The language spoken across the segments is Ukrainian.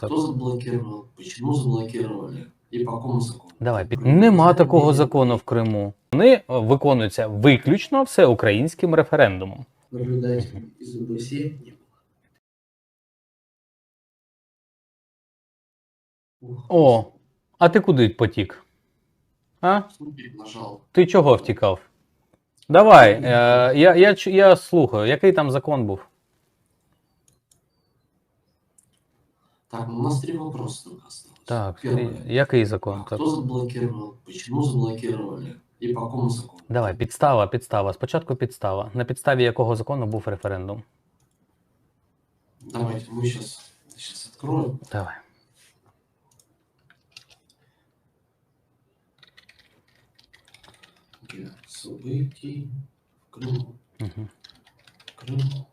так. Кто заблокировал? Почему заблокировали? И по какому закону? Давай, під... Нема такого закону в Криму. Вони е, виконуються виключно всеукраїнським референдумом. ОБСЕ не было. О, а ти куди потік? А? Ти чого втікав? Давай, е, я, я, я слухаю, який там закон був? Так, ну у нас три вопроса только осталось. Так, Первое. який закон? А Так. кто заблокировал? Почему заблокировали? И по какому закону? Давай, підстава, підстава. Спочатку підстава. На підставі якого закону був референдум? Давайте мы сейчас, сейчас откроем. Давай. Для событий в Крыму. Угу. Крыму.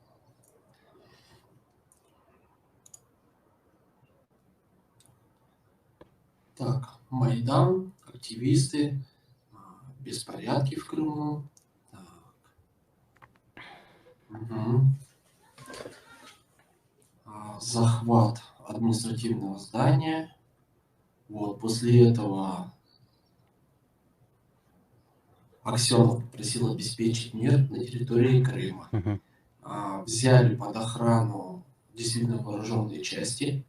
Так, Майдан, активисты, а, беспорядки в Крыму. Так. А, Захват административного здания. Вот, после этого Аксенов попросил обеспечить мир на территории Крыма. Угу. Взяли под охрану действительно вооруженные части.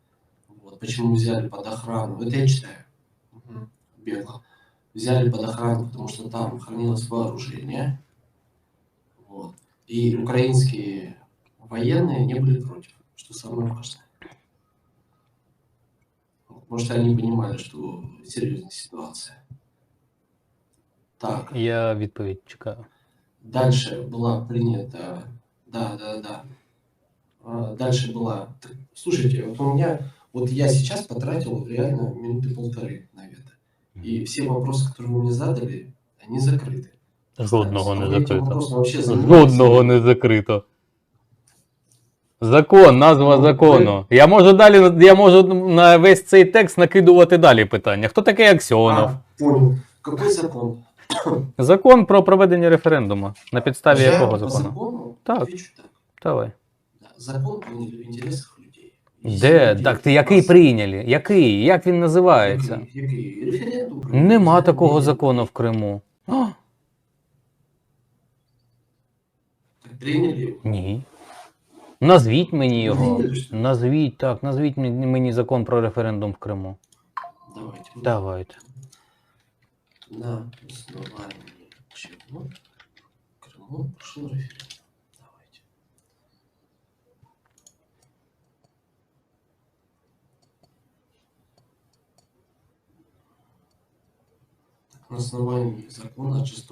Почему взяли под охрану? Это я читаю. Мгм. Бегло. Взяли под охрану, потому что там хранилось вооружение. Вот. И украинские военные не были против, что самое важное. Что они понимали, что серьезная ситуация. Так. Я відповідь чекаю. Дальше была принята, да, да, да. А, Дальше была, слушайте, вот у меня, вот я сейчас потратил реально минуты полторы на это. И все вопросы, которые вы мне задали, они закрыты. Жодного не А вы этим закрито. вопросом вообще занимаетесь? Жодного не закрито. Закон, назва Ну, закону. Я можу далі, я можу на весь цей текст накидувати далі питання. Хто такий Аксьонов? А, понял. Какой закон? Закон про проведення референдуму. На підставі Я якого по закону? закону Так. отвечу так. Давай. Да, закон о интересах людей. де? Так ти який прийняли? Який? Як він називається? Нема такого закону в Криму. А, Прийняли ні. Назвіть мені його. Назвіть так, назвіть мені закон про референдум в Криму. Давайте. Давайте. На основании чего в Крыму референдум. На основании закона 6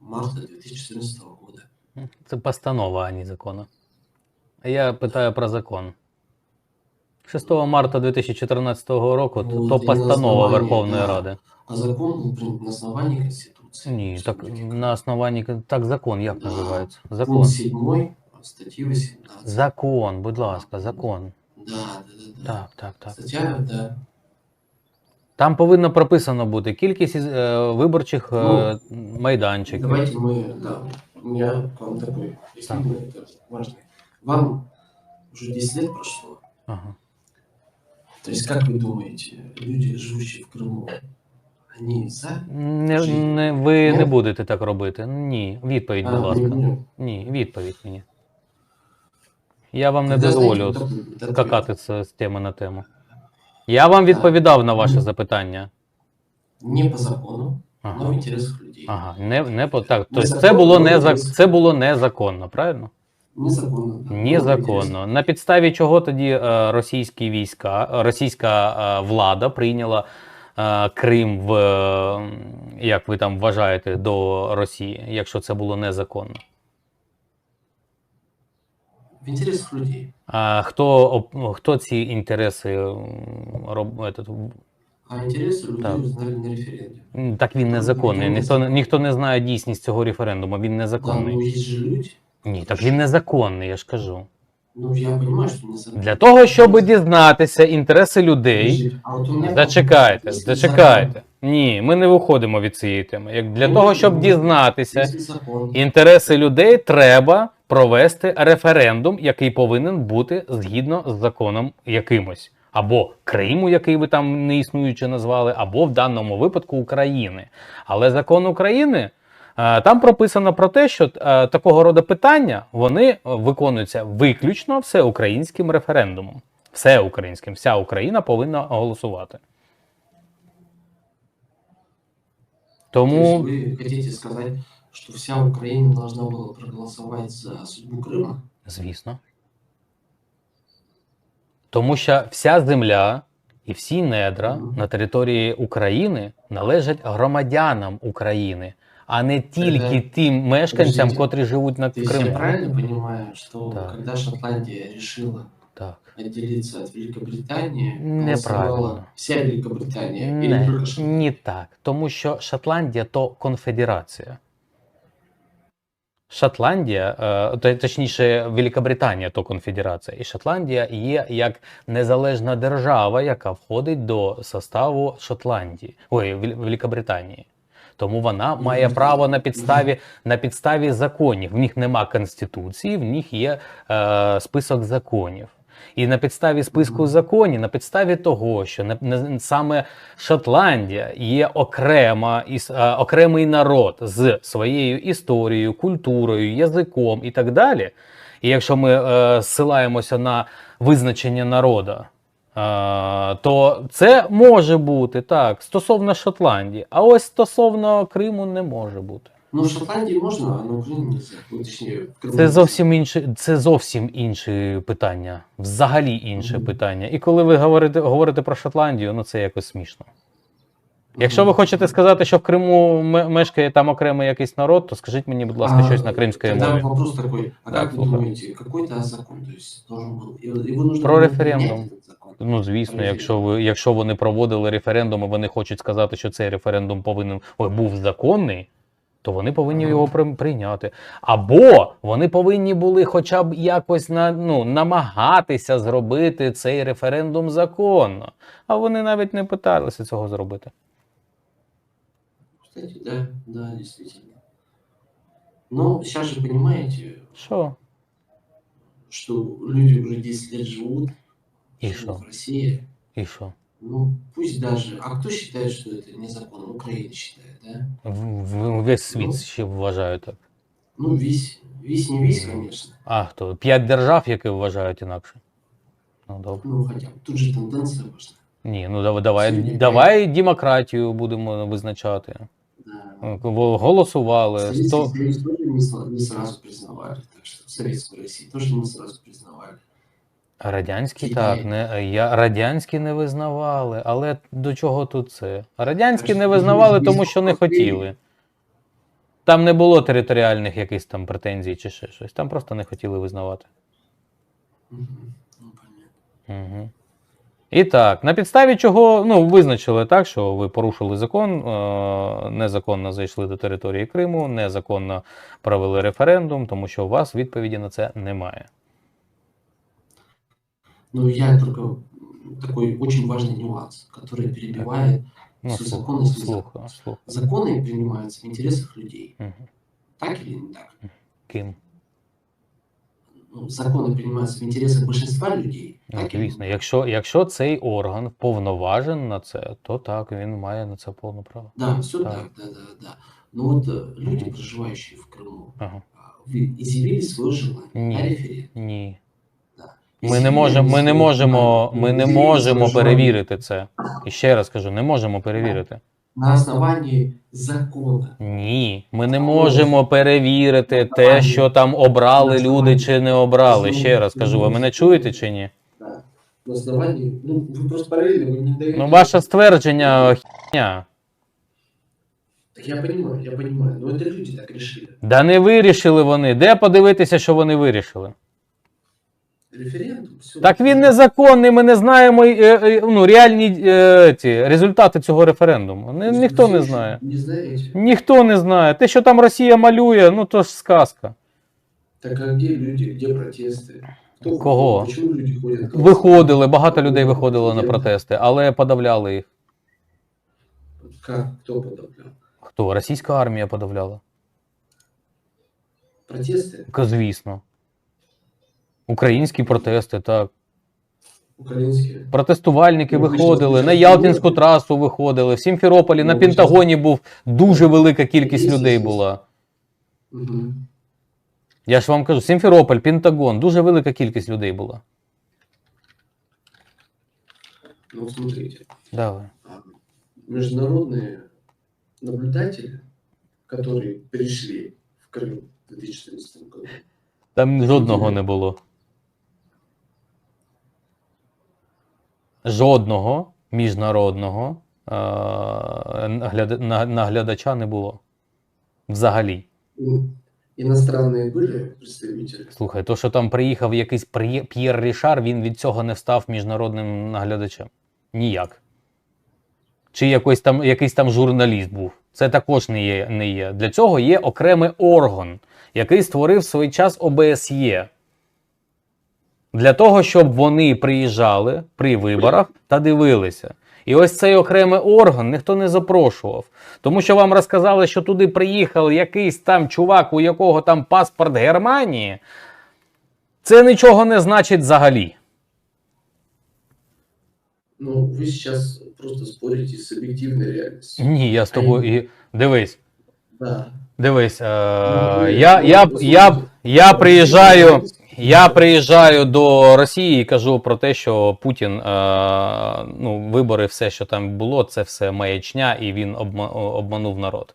марта 2014 года. Це постанова, а не закон. Я питаю про закон. 6 марта 2014 року Ну, то постанова Верховної да. Ради. А закон на основании Конституции. Ні, так на основанні так закон як Да. називається? Закон. Пункт 7 статьи 18. Закон, будь ласка, закон. Да, да, да, да. Так, так, так. Стаття, да. Там повинно прописано бути кількість із- е, виборчих е, майданчиків. Давайте мы, да, у меня к вам такой, действительно, это важный. Вам уже 10 лет прошло. Ага. То есть, как вы думаете, люди, живущие в Крыму, они за? Не, Жити. не, ви Ні? не будете так робити. Ні. Відповідь, будь А, ласка. не, не. Ні, відповідь мені. Я вам не Тогда, дозволю знаете, вот такой скакати з, з теми на тему. Я вам відповідав на ваше запитання. Не по закону, но в Ага. интересах людей. Ага, не, не по так. Тобто це було не за це було незаконно, правильно? Незаконно. Незаконно. На підставі чого тоді е, російські війська, е, російська е, влада прийняла Крим в як ви там вважаєте до Росії, якщо це було незаконно? В интересах людей. А хто хто ці інтереси роб, этот, А интересы людей Так. узнали на референдуме. м, так він незаконний. Ніхто, не- ніхто не знає дійсність цього референдуму. Він Да, незаконний. ну есть же люди. Ні, так він незаконний, я ж кажу. Ну, я понимаю, что незаконно. Для того, щоб дізнатися інтереси людей. Зачекайте, зачекайте. Ні, ми не виходимо від цієї теми. Як для Ну, того, щоб ну, дізнатися інтереси людей, треба провести референдум, який повинен бути згідно з законом якимось. Або Криму, який ви там неіснуючи назвали, або в даному випадку України. Але закон України е, там прописано про те, що е, такого роду питання вони виконуються виключно всеукраїнським референдумом. Всеукраїнським, вся Україна повинна голосувати. Тому вы хотите сказать, что вся Украина должна была проголосовать за судьбу Крыма? Звісно. Тому що вся земля і всі недра на території України належать громадянам України, а не тільки Тогда- тим мешканцям, Подождите. котрі живуть на То есть я Криму. правильно понимаю, что Да. когда Шотландия решила Так. отделиться от Великобритании, Неправильно. голосовала вся Великобритания или Не, только Шотландия? ні так. Тому що Шотландія то конфедерація. Шотландія, е, точніше, Великобританія то конфедерація, і Шотландія є як незалежна держава, яка входить до составу Шотландії, ой, Вел- Великобританії. Тому вона має право на підставі, на підставі законів. В них нема конституції, в них є е, список законів. І на підставі списку законів, на підставі того, що не, не- саме Шотландія є окрема іс- е, окремий народ з своєю історією, культурою, язиком і так далі. І якщо ми е, зсилаємося на визначення народу, е, то це може бути так стосовно Шотландії, а ось стосовно Криму не може бути. Ну, в Шотландии можно, а на Украине нельзя. Ну, точнее, в Крыму Це нельзя. зовсім інше, це зовсім інше питання, взагалі інше Мгм. питання. І коли ви говорите, говорите про Шотландію, ну це якось смішно. Якщо ви Мгм. хочете сказати, що в Криму ме- мешкає там окремий якийсь народ, то скажіть мені, будь ласка, А, щось на кримській Тогда мові. вопрос такой, а Да, как вы слушаю. думаете, какой-то закон, то есть должен был, его- его нужно Про было референдум. принять, этот закон? Ну, звісно, Про якщо ви якщо вони проводили референдум, і вони хочуть сказати, що цей референдум повинен ой, був законний, то вони повинні його прийняти. Або вони повинні були хоча б якось на, ну, намагатися зробити цей референдум законно. А вони навіть не питалися цього зробити. Кстати, да, да, действительно. Но сейчас же понимаете, Що? что люди уже 10 лет живут, И живут что? в России. І що? Ну, пусть даже... А кто считает, что это незаконно? Украина считает, да? В- в- Весь світ Ну. ще вважає так. Ну, весь. Весь не весь, конечно. А хто? П'ять держав, які вважають інакше. Ну, добре. Ну, хотя бы. Тут же тенденция важна. Ні, ну давай, давай, Сьогодні давай демократію будемо визначати. Да. Голосували. Советский Сто... Союз тоже не, не сразу признавали. Так что Советскую Россию тоже не сразу признавали. Радянські Китай. так, не, я, радянські не визнавали, але до чого тут це? Радянські не визнавали, тому що не хотіли. Там не було територіальних якихось там претензій чи ще щось. Там просто не хотіли визнавати. Угу. І так, на підставі чого ну, визначили так, що ви порушили закон, е- незаконно зайшли до території Криму, незаконно провели референдум, тому що у вас відповіді на це немає. Ну, я только м, такой очень важный нюанс, который перебивает Ну, всю слух, законность. и слух, незаконность. слух. Законы принимаются в интересах людей. Угу. Так или не так? Ким? Ну, законы принимаются в интересах большинства людей. Ну, Так или звісно, не так? якщо, якщо цей орган повноважен на це, то так, він має на це повне право. Да, все Так. так, да, да, да. Но вот э, люди, Мгм. проживающие в Крыму, Ага. а, вы изъявили свое желание Не. на референдум. Ні. Да. Ми не Изъявили можемо, ми не свое можемо, желание, ми не изъявили можемо свое желание перевірити це. І ще раз кажу, не можемо перевірити. На основании закона. Ні, ми не А, можемо перевірити те, що там обрали люди чи не обрали. Ще раз кажу, ви мене чуєте чи ні? Да. На основании, ну, вы просто параллельно, вы не даете. Ну, ваше ствердження хня. Так я понимаю, я понимаю, но это люди так решили. Да не вирішили вони. Де подивитися, що вони вирішили? Референдум, все. Так він незаконний, ми не знаємо е, е, ну, реальні е, ті, результати цього референдуму. Ні, ніхто не знає. Не знаете? Ніхто не знає. Те, що там Росія малює, ну то ж сказка. Так а где люди, где протесты? Кто, Кого? Почему люди ходят? Виходили, багато людей виходило на протести, але подавляли їх. Как? Кто подавлял? Хто? Російська армія подавляла? Протесты? Ка- Звісно. Українські протести, так. Украинские. Протестувальники Ну, вийшли виходили, з на Путіна. Ялтинську трасу виходили, в Сімферополі, на Ну, вийшли з- Пентагоні був дуже велика кількість Є, людей є, є. була. Мгм. Я ж вам кажу, Сімферополь, Пентагон, дуже велика кількість людей була. Ну, смотрите. Давай. а, Международные наблюдатели, которые перешли в Крым в 2014 году, Там жодного не було. Жодного міжнародного е- наглядача не було. Взагалі. ну, иностранные были? Слухай, то, що там приїхав якийсь П'єр Рішар, він від цього не став міжнародним наглядачем. Ніяк. Чи якийсь там, якийсь там журналіст був. Це також не є, не є. Для цього є окремий орган, який створив в свій час ОБСЄ. Для того, щоб вони приїжджали при виборах та дивилися. І ось цей окремий орган ніхто не запрошував. Тому що вам розказали, що туди приїхав якийсь там чувак, у якого там паспорт Германії. Це нічого не значить взагалі. Ну, вы сейчас просто спорите с объективной реальностью. Ні, я з тобою. І... Дивись, Да. дивись. Е... Ну, ви- Я, я, я, я приїжджаю. Я приїжджаю до Росії і кажу про те, що Путін, е, ну, вибори, все, що там було, це все маячня, і він обма- обманув народ.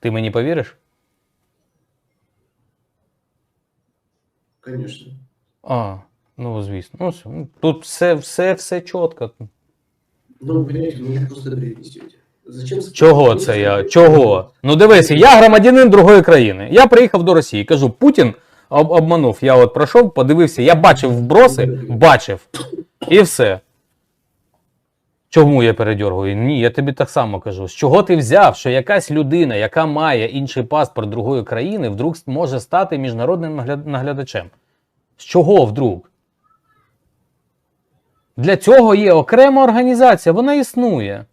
Ти мені повіриш? Конечно. А, ну звісно. Ну, все. Ну, тут все, все, все чітко. Ну, ну просто несете. Зачем? Чого це я? Чого? Ну дивися, я громадянин другої країни. Я приїхав до Росії. Кажу, Путін об- обманув. Я от пройшов, подивився, я бачив вброси, бачив. І все. Чому я передьоргую? Ні, я тобі так само кажу. З чого ти взяв, що якась людина, яка має інший паспорт другої країни, вдруг може стати міжнародним наглядачем? З чого вдруг? Для цього є окрема організація, вона існує.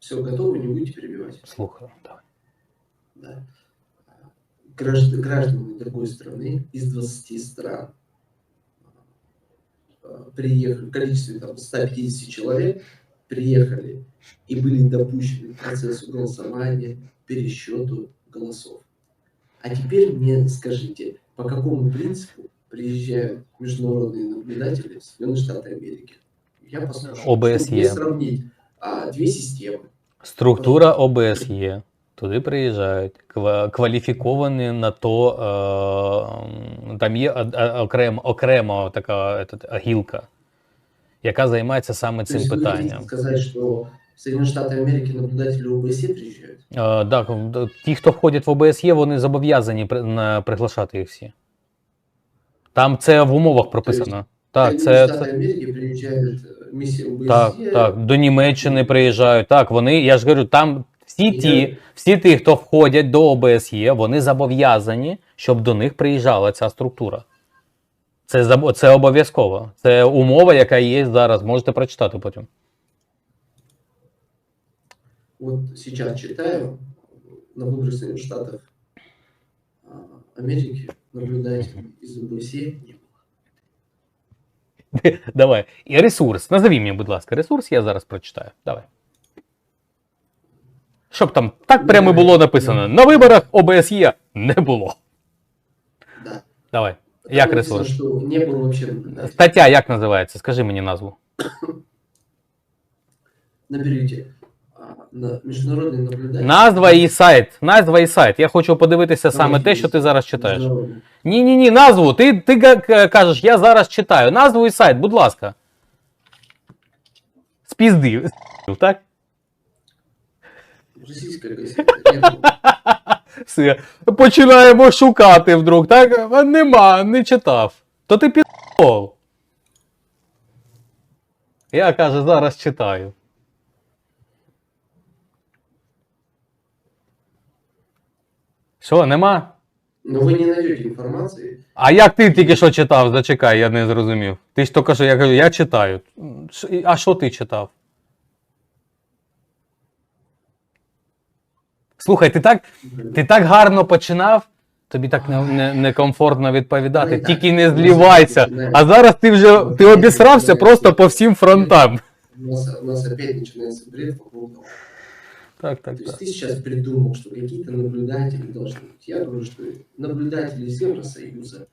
Все, готовы, не будете перебивать. Слухаю. давай. Да. Гражд- граждане другой страны из 20 стран э, приехали, в количестве там, 150 человек приехали и были допущены к процессу голосования, пересчету голосов. А теперь мне скажите, по какому принципу приезжают международные наблюдатели в Соединенные Штаты Америки? Я послушаю. ОБСЕ. Сравнить а, две системы. Структура ОБСЄ. Туди приїжджають ква- кваліфіковані на то. Е, там є од- е, окрема, окрема така етот, гілка, яка займається саме То цим есть вы хотите питанням. сказать, что в Соединенные Штаты Америки наблюдатели ОБСЕ приезжают? Е, так, д- ті, хто входять в ОБСЄ, вони зобов'язані при- на- приглашати їх всі. Там це в умовах прописано. Так, в це, Соединенные Штаты це Америки приезжает э, миссия ОБСЕ. так, так. До Німеччини приїжджають. Так, вони, я ж говорю, там всі І ті, я- всі ті, хто входять до ОБСЄ, вони зобов'язані, щоб до них приїжджала ця структура. Це, забо- це обов'язково. Це умова, яка є зараз. Можете прочитати потім. Вот сейчас читаю на выборах Соединенных Штатов а, Америки наблюдателей из ОБСЕ не было. Давай. І ресурс. Назові мені, будь ласка, ресурс, я зараз прочитаю. Давай. Щоб там так прямо і було написано: на виборах ОБСЄ не було. Да. Давай. Там Як написано, ресурс? что не было вообще наблюдателей. Стаття як називається? Скажи мені назву. Наберите а, на международный наблюдатель. Назва і сайт. Назва і сайт. Я хочу подивитися саме те, що ти зараз читаєш. Международный. Ні, ні, ні, назву. Ти, ти га- к- кажеш, я зараз читаю. Назву і сайт, будь ласка. Спіздив. Так? Газета. Все. Починаємо шукати вдруг. Так? А Нема, не читав. То ти підпол. Я каже, зараз читаю. Що, нема? Но вы не найдете информации. А як ти тільки що читав? Зачекай, я не зрозумів. Ти ж тільки що я кажу, я читаю. А що ти читав? Слухай, ти так, ти так гарно починав. Тобі так не, не, некомфортно відповідати, Ну, і так. тільки не Ну, злівайся. починається. А зараз ти вже ти обісрався просто по всім фронтам. У нас, у нас опять начинается бред по поводу... Так, так, То есть так. ты сейчас придумал, что какие-то наблюдатели должны быть. Я говорю, что наблюдатели из Евросоюза,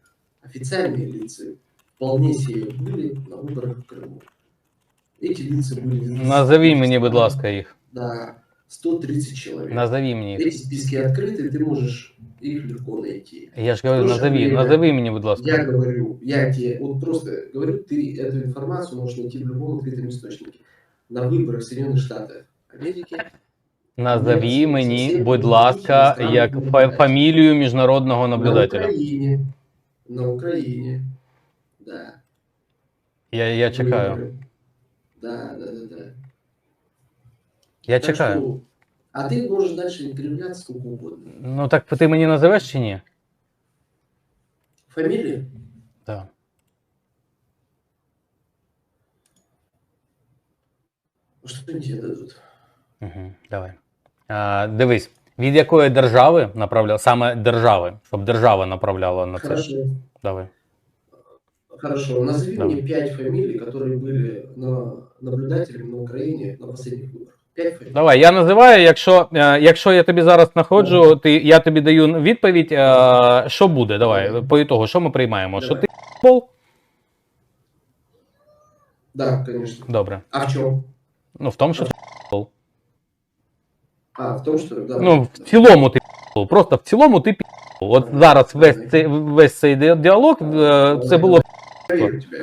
официальные лица, вполне себе были на выборах в Крыму. Эти лица были... Назови мені, будь ласка, їх. Да, 130 человек. Назови мені їх. Эти списки открыты, ты можешь их легко найти. Я ж говорю, Слушай, назови, Юля, назови мені, будь Я ласка. говорю, я тебе вот просто говорю, ты эту информацию можешь найти в любом открытом источнике. На выборах в Соединенных Штатах Америки Назови мені, будь ласка, як фа- фамілію міжнародного на наблюдателя. Украине, на Украине, да. Я, я чекаю. выборы. Да, да, да, да. Я Так чекаю. что- а ты можешь дальше кривляться сколько угодно. Ну так ти мені назовеш чи ні? Фамилия? Так. Что они тебе дадут? Угу, давай. А, дивись, від якої держави направляла, саме держави, щоб держава направляла на це. Хорошо. Давай. Хорошо, назови Давай. мне пять фамилий, которые были на наблюдателями на Украине на последних выборах. Давай, я називаю, якщо, е, якщо я тобі зараз знаходжу, ти, я тобі даю відповідь, е, що буде, давай, по ітогу, що ми приймаємо? Що Давай. ти пол? Да, конечно. Добре. А в чем? Ну, в тому, що ти пол. А, в том, что... Да, Ну, в цілому ти пол. Просто в цілому ти пол. От зараз весь цей, весь цей діалог, е, це було.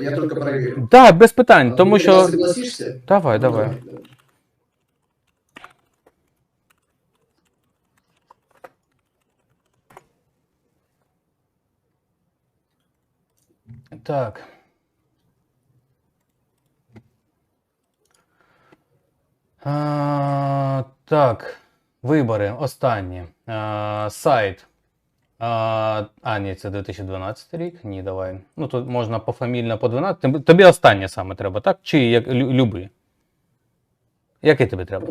Я только проверю. Так, без питань, тому що. Согласишься? Давай, Ну, давай. Так. А, так, вибори останні. А, сайт. А, а, ні, це 2012 рік. Ні, давай. Ну, тут можна пофамільно по 12. Тобі- останнє саме треба, так? Чи як люби? Який тобі треба?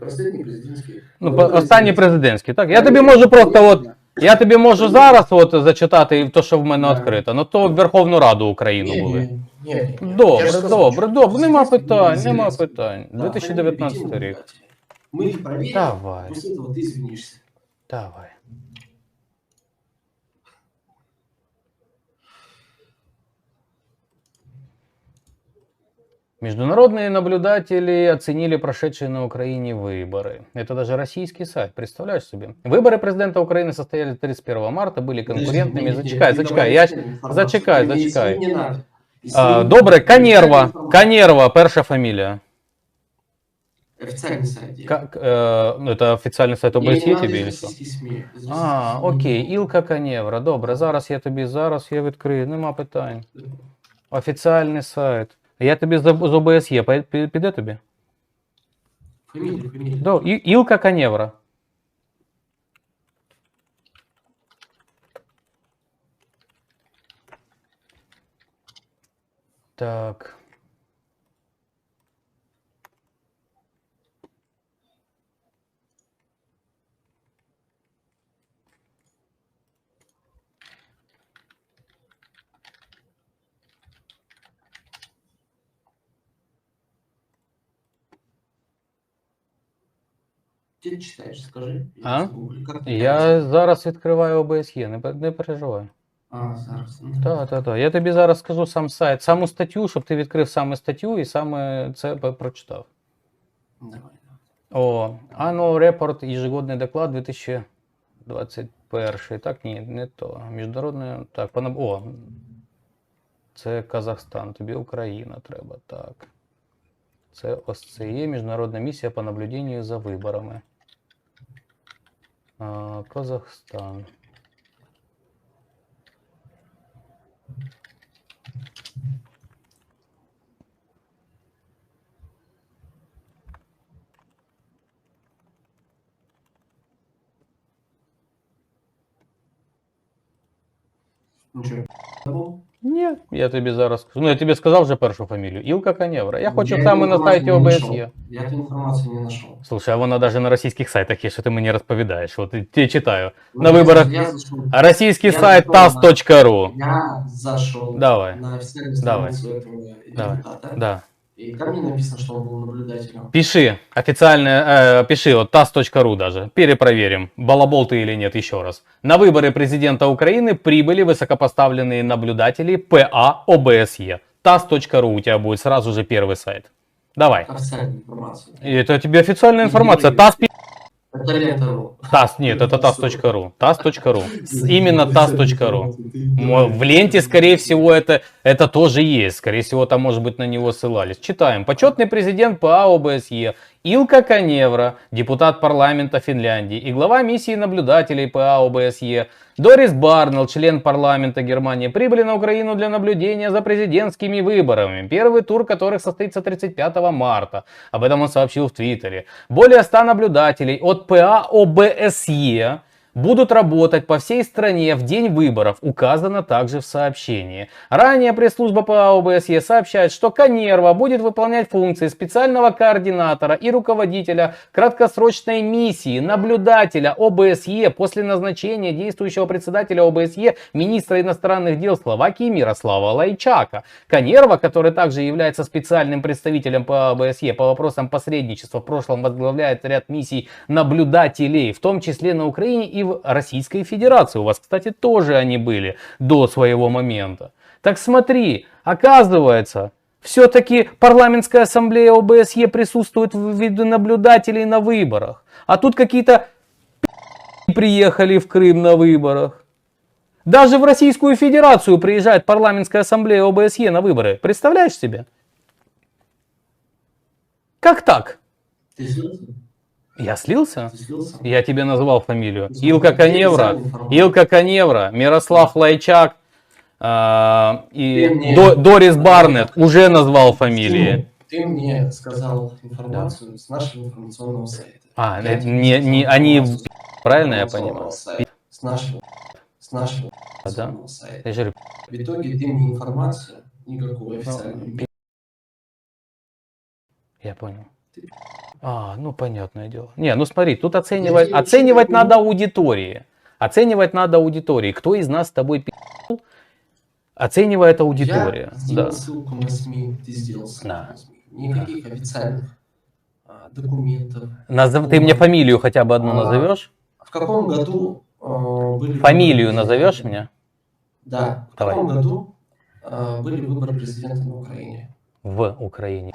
Последние президентские. Ну, останні президентські, так? Я тобі можу просто от. Я тобі можу зараз от зачитати то, що в мене Да. відкрито. Ну то в Верховну Раду України Не, були. не, не, не, не. Я Добре, же сказал, добре, что добре. Нема президентские питань, были нема известны. питань. Да, 2019 фамилии рік. наблюдателей. Мы их проверим, Давай, после этого ты извинишься. давай. Международные наблюдатели оценили прошедшие на Украине выборы. Это даже российский сайт, представляешь себе? Выборы президента Украины состоялись 31 марта, были конкурентными. Подожди, Зачекай, не- не зачекай. давай Я... официальную информацию. Зачекай, Мне зачекай. извини, не надо. А, Извини, добре, официальную Канєрва. информацию. Канєрва, перша фамилия. Официальный сайт. Как, э, ну, это официальный сайт Мне не ОБСЄ надо тебе из или що? российских СМИ. Из А, российских СМИ окей, не Ілка Канєвра. Добре, зараз я тобі, зараз я відкрию, нема питань. Офіціальний сайт. Я тобі з, з ОБСЄ, пи- пи- піде тобі? Фамилия, фамилия. До, І- Ілка Канєвра. Так. Где ты читаешь, скажи. А? Я зараз відкриваю ОБСЄ, не, не переживай. А, зараз. Так, так, так. Я тобі зараз скажу сам сайт, саму статтю, щоб ти відкрив саме статтю і саме це прочитав. Давай. О, Annual Report, ежегодний доклад 2021. Так, ні, не то. Міжнародний. Так, пана. О. Це Казахстан, тобі Україна треба. Так. Це ось це є міжнародна місія по наблюденню за виборами. А, Казахстан. Ну что, забыл? Ні, я тобі зараз скажу. Ну, я тобі сказав вже першу фамілію. Ілка Канєвра. Я хочу Я саме эту на сайті информацию не ОБСЄ. нашел. Я эту информацию не нашел. Слушай, а вона навіть на російських сайтах є, що ти мені розповідаєш. От я читаю. Ну, На я- виборах- Я зашел, Російський Я сайт зашел на- tas.ru. я зашел Давай. на официальную Давай. страницу этого Давай. депутата. Да. И там не написано, что он был наблюдателем. Пиши официально, э, пиши вот tas.ru даже, перепроверим, балабол ты или нет еще раз. На выборы президента Украины прибыли высокопоставленные наблюдатели ПА ОБСЕ. tas.ru у тебя будет сразу же первый сайт. Давай. Это тебе официальная информация. ТАСС. ТАСС, нет, это tas.ru. С- Именно tas.ru. Мо- В ленте, скорее всего, это, это тоже есть. Скорее всего, там, может быть, на него ссылались. Читаем. Почетный президент ПА ОБСЕ Илка Каневра, депутат парламента Финляндии и глава миссии наблюдателей ПА ОБСЕ Дорис Барнелл, член парламента Германии, прибыли на Украину для наблюдения за президентскими выборами, первый тур которых состоится 35 марта. Об этом он сообщил в Твиттере. Более 100 наблюдателей от ПА ОБСЕ будут работать по всей стране в день выборов, указано также в сообщении. Ранее пресс-служба ПА ОБСЕ сообщает, что Канерва будет выполнять функции специального координатора и руководителя краткосрочной миссии, наблюдателя ОБСЕ после назначения действующего председателя ОБСЕ, министра иностранных дел Словакии Мирослава Лайчака. Канерва, который также является специальным представителем по ОБСЕ по вопросам посредничества, в прошлом возглавляет ряд миссий наблюдателей, в том числе на Украине и в Российской Федерации. У вас, кстати, тоже они были до своего момента. Так смотри, оказывается, все-таки парламентская ассамблея ОБСЕ присутствует в виде наблюдателей на выборах. А тут какие-то приехали в Крым на выборах. Даже в Российскую Федерацию приезжает парламентская ассамблея ОБСЕ на выборы. Представляешь себе? Как так? Слился? Я слился? Ты слился? Я тебе назвал фамилию. Илка информация? Илка Каневра, Мирослав Лайчак а, и Ты До- Дорис Барнетт уже назвал фамилии. Ты мне сказал информацию с нашего информационного сайта. А, Я не- не- они Правильно я понимаю? сайта. С нашего, с нашего Да? информационного сайта. Же В итоге ты мне информацию никакую Ну, официальную. Я понял. А, ну понятное дело. Не, ну смотри, тут оценивать, оценивать надо аудитории. Оценивать надо аудитории. Кто из нас с тобой пи***л, оценивает аудитория. Я сделал Да. ссылку на СМИ, ты сделал ссылку Да. на СМИ. Никаких официальных а, документов. Назов- Ты мне фамилию хотя бы одну А, назовешь? В каком году а, были Фамилию выборы назовешь мне? Да. В Давай. каком году а, были выборы президента на Украине? В Украине.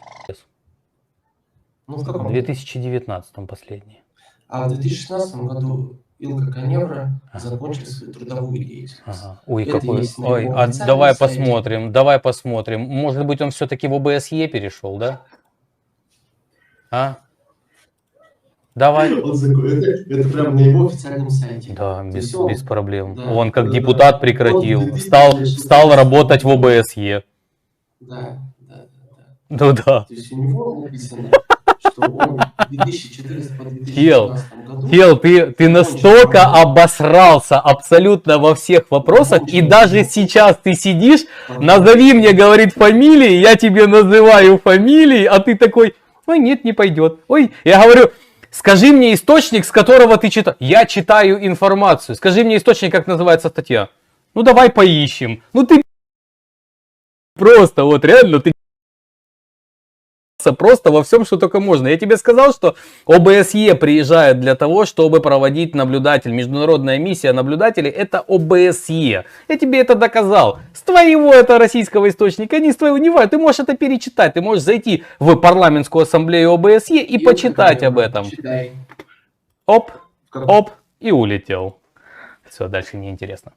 Ну, в В каком? 2019 последний. А в 2016 году Илка Каневра Ага. закончил свою трудовую деятельность. Ага. Ой, Это какой. Ой, а давай посмотрим, давай посмотрим. Может быть, он все-таки в ОБСЕ перешел, да? А? Давай. Он Это, это прям на его официальном сайте. Да, без, он- без проблем. да, он как да, да. депутат Он прекратил, в стал, 2016 стал работать в ОБСЕ. Да, да, да, да. Ну да. То есть у него написано, что он в 2014 по 2015 Хел, году... Хел, ты, ты настолько обосрался абсолютно во всех вопросах, и даже сейчас ты сидишь, назови мне, говорит, фамилии, я тебе называю фамилии, а ты такой, ой, нет, не пойдет. Ой, я говорю, скажи мне источник, с которого ты читаешь. Я читаю информацию. Скажи мне источник, как называется статья. Ну давай поищем. Ну ты просто, вот реально, ты просто во всем, что только можно. Я тебе сказал, что ОБСЕ приезжает для того, чтобы проводить наблюдатель. Международная миссия наблюдателей это ОБСЕ. Я тебе это доказал. С твоего это российского источника, не с твоего, не важно. Ты можешь это перечитать. Ты можешь зайти в парламентскую ассамблею ОБСЕ и Илка почитать об этом. Читай. Оп, оп, и улетел. Все, дальше неинтересно.